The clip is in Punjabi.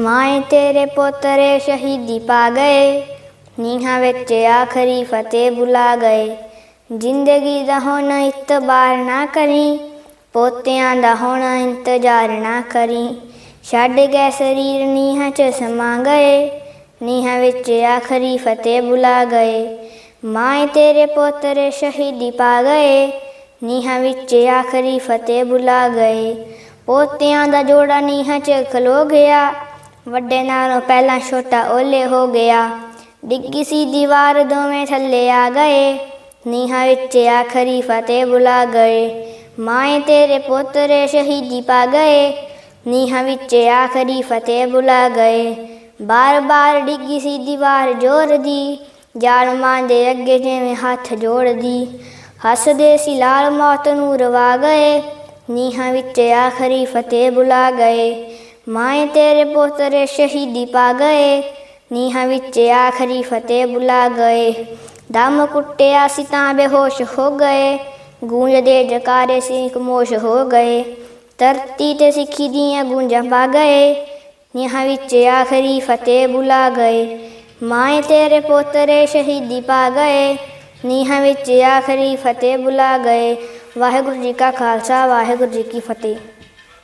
ਮਾਏ ਤੇਰੇ ਪੋਤਰੇ ਸ਼ਹੀਦੀ ਪਾ ਗਏ। ਨੀਹਾਂ ਵਿੱਚ ਆਖਰੀ ਫਤਿਹ ਬੁਲਾ ਗਏ। ਜ਼ਿੰਦਗੀ ਦਾ ਹੋਣਾ ਇਤਬਾਰ ਨਾ ਕਰੀ। ਪੋਤਿਆਂ ਦਾ ਹੋਣਾ ਇੰਤਜ਼ਾਰ ਨਾ ਕਰੀ। ਛੱਡ ਗਏ ਸਰੀਰ ਨੀਹਾਂ ਚ ਸਮਾ ਗਏ। ਨੀਹਾਂ ਵਿੱਚ ਆਖਰੀ ਫਤਿਹ ਬੁਲਾ ਗਏ। ਮਾਏ ਤੇਰੇ ਪੋਤਰੇ ਸ਼ਹੀਦੀ ਪਾ ਗਏ। ਨੀਹਾਂ ਵਿੱਚ ਆਖਰੀ ਫਤਿਹ ਬੁਲਾ ਗਏ। ਪੋਤਿਆਂ ਦਾ ਜੋੜਾ ਨੀਹਾਂ 'ਚ ਖਲੋ ਗਿਆ। ਵੱਡੇ ਨਾਲੋਂ ਪਹਿਲਾਂ ਛੋਟਾ ਓਲੇ ਹੋ ਗਿਆ। ਡਿੱਗੀ ਸੀ ਦੀਵਾਰ ਦੋਵੇਂ ਥੱਲੇ ਆ ਗਏ। ਨੀਹਾਂ ਵਿੱਚ ਆਖਰੀ ਫਤਿਹ ਬੁਲਾ ਗਏ। ਮਾਏ ਤੇਰੇ ਪੋਤਰੇ ਸ਼ਹੀਦੀ ਪਾ ਗਏ। ਨੀਹਾਂ ਵਿੱਚ ਆਖਰੀ ਫਤਿਹ ਬੁਲਾ ਗਏ। ਬਾਰ-ਬਾਰ ਡਿੱਗੀ ਸੀ ਦੀਵਾਰ ਜੋਰ ਦੀ। ਜ਼ਾਲਮਾਂ ਦੇ ਅੱਗੇ ਜਿਵੇਂ ਹੱਥ ਜੋੜਦੀ। ਹੱਸਦੇ ਸੀ ਲਾਲ ਮੌਤ ਨੂੰ ਰਵਾ ਗਏ। ਨੀਹਾਂ ਵਿੱਚ ਆਖਰੀ ਫਤਿਹ ਬੁਲਾ ਗਏ। ਮਾਏ ਤੇਰੇ ਪੋਤਰੇ ਸ਼ਹੀਦੀ ਪਾ ਗਏ, ਨੀਹਾਂ ਵਿੱਚ ਆਖਰੀ ਫਤਿਹ ਬੁਲਾ ਗਏ। ਦਮ ਕੁੱਟਿਆ ਸੀ ਤਾਂ ਬੇਹੋਸ਼ ਹੋ ਗਏ ਗੂੰਜਦੇ ਜਕਾਰੇ ਸੀ ਕਮੋਸ਼ ਹੋ ਗਏ। ਧਰਤੀ ਤੇ ਸਿੱਖੀ ਦੀਆਂ ਗੂੰਜਾਂ ਪਾ ਗਏ, ਨੀਹਾਂ ਵਿੱਚ ਆਖਰੀ ਫਤਿਹ ਬੁਲਾ ਗਏ। ਮਾਏ ਤੇਰੇ ਪੋਤਰੇ ਸ਼ਹੀਦੀ ਪਾ ਗਏ, ਨੀਹਾਂ ਵਿੱਚ ਆਖਰੀ ਫਤਿਹ ਬੁਲਾ ਗਏ। ਵਾਹਿਗੁਰੂ ਜੀ ਕਾ ਖਾਲਸਾ, ਵਾਹਿਗੁਰੂ ਜੀ ਕੀ ਫਤਿਹ।